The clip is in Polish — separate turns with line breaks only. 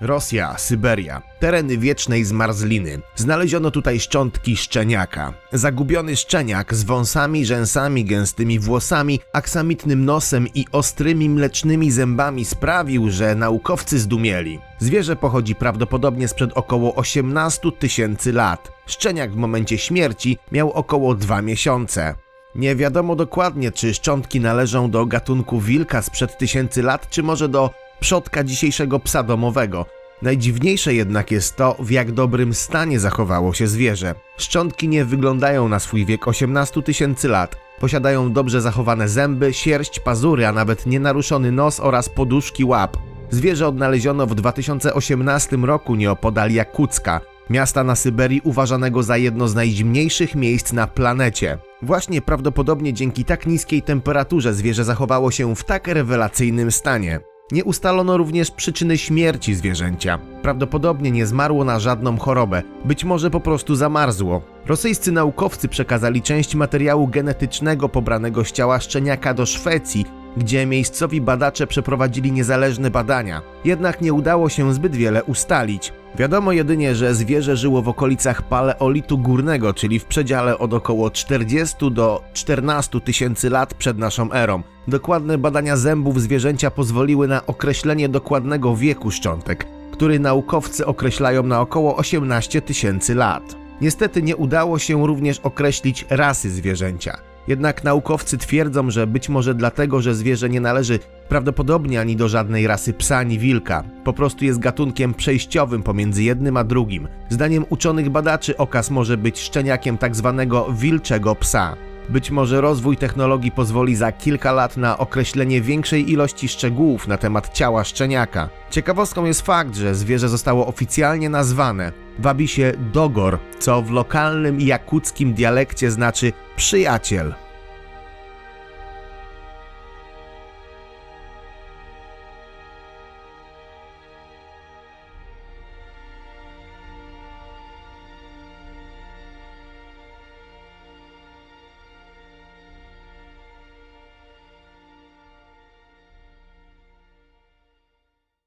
Rosja, Syberia, tereny wiecznej zmarzliny. Znaleziono tutaj szczątki szczeniaka. Zagubiony szczeniak z wąsami, rzęsami, gęstymi włosami, aksamitnym nosem i ostrymi mlecznymi zębami sprawił, że naukowcy zdumieli. Zwierzę pochodzi prawdopodobnie sprzed około 18 tysięcy lat. Szczeniak w momencie śmierci miał około 2 miesiące. Nie wiadomo dokładnie, czy szczątki należą do gatunku wilka sprzed tysięcy lat, czy może do przodka dzisiejszego psa domowego. Najdziwniejsze jednak jest to, w jak dobrym stanie zachowało się zwierzę. Szczątki nie wyglądają na swój wiek 18 tysięcy lat. Posiadają dobrze zachowane zęby, sierść, pazury, a nawet nienaruszony nos oraz poduszki łap. Zwierzę odnaleziono w 2018 roku nieopodal Jakucka, miasta na Syberii uważanego za jedno z najzimniejszych miejsc na planecie. Właśnie prawdopodobnie dzięki tak niskiej temperaturze zwierzę zachowało się w tak rewelacyjnym stanie. Nie ustalono również przyczyny śmierci zwierzęcia. Prawdopodobnie nie zmarło na żadną chorobę, być może po prostu zamarzło. Rosyjscy naukowcy przekazali część materiału genetycznego pobranego z ciała szczeniaka do Szwecji, gdzie miejscowi badacze przeprowadzili niezależne badania. Jednak nie udało się zbyt wiele ustalić. Wiadomo jedynie, że zwierzę żyło w okolicach paleolitu górnego, czyli w przedziale od około 40 do 14 tysięcy lat przed naszą erą. Dokładne badania zębów zwierzęcia pozwoliły na określenie dokładnego wieku szczątek, który naukowcy określają na około 18 tysięcy lat. Niestety nie udało się również określić rasy zwierzęcia. Jednak naukowcy twierdzą, że być może dlatego, że zwierzę nie należy prawdopodobnie ani do żadnej rasy psa ani wilka. Po prostu jest gatunkiem przejściowym pomiędzy jednym a drugim. Zdaniem uczonych badaczy okaz może być szczeniakiem tak zwanego wilczego psa. Być może rozwój technologii pozwoli za kilka lat na określenie większej ilości szczegółów na temat ciała szczeniaka. Ciekawostką jest fakt, że zwierzę zostało oficjalnie nazwane. Wabi się Dogor, co w lokalnym jakuckim dialekcie znaczy przyjaciel.